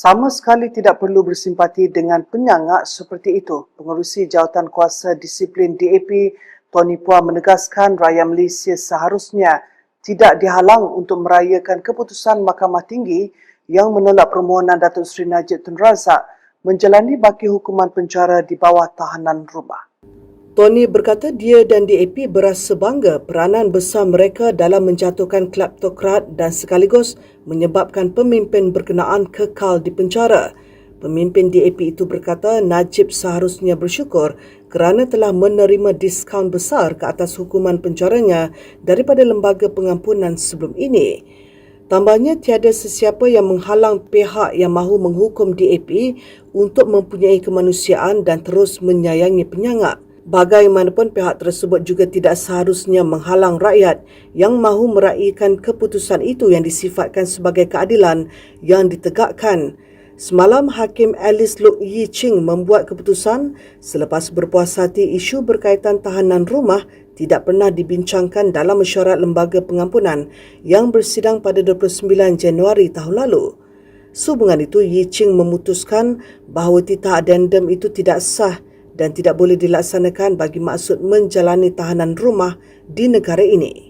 Sama sekali tidak perlu bersimpati dengan penyangak seperti itu. Pengerusi Jawatan Kuasa Disiplin DAP, Tony Puan menegaskan rakyat Malaysia seharusnya tidak dihalang untuk merayakan keputusan Mahkamah Tinggi yang menolak permohonan Datuk Seri Najib Tun Razak menjalani baki hukuman penjara di bawah tahanan rumah. Tony berkata dia dan DAP berasa bangga peranan besar mereka dalam menjatuhkan kleptokrat dan sekaligus menyebabkan pemimpin berkenaan kekal di penjara. Pemimpin DAP itu berkata Najib seharusnya bersyukur kerana telah menerima diskaun besar ke atas hukuman penjaranya daripada lembaga pengampunan sebelum ini. Tambahnya tiada sesiapa yang menghalang pihak yang mahu menghukum DAP untuk mempunyai kemanusiaan dan terus menyayangi penyangak. Bagaimanapun pihak tersebut juga tidak seharusnya menghalang rakyat yang mahu meraihkan keputusan itu yang disifatkan sebagai keadilan yang ditegakkan. Semalam Hakim Alice Luk Yi Ching membuat keputusan selepas berpuas hati isu berkaitan tahanan rumah tidak pernah dibincangkan dalam mesyuarat lembaga pengampunan yang bersidang pada 29 Januari tahun lalu. Sehubungan itu, Yi Ching memutuskan bahawa titah adendum itu tidak sah dan tidak boleh dilaksanakan bagi maksud menjalani tahanan rumah di negara ini.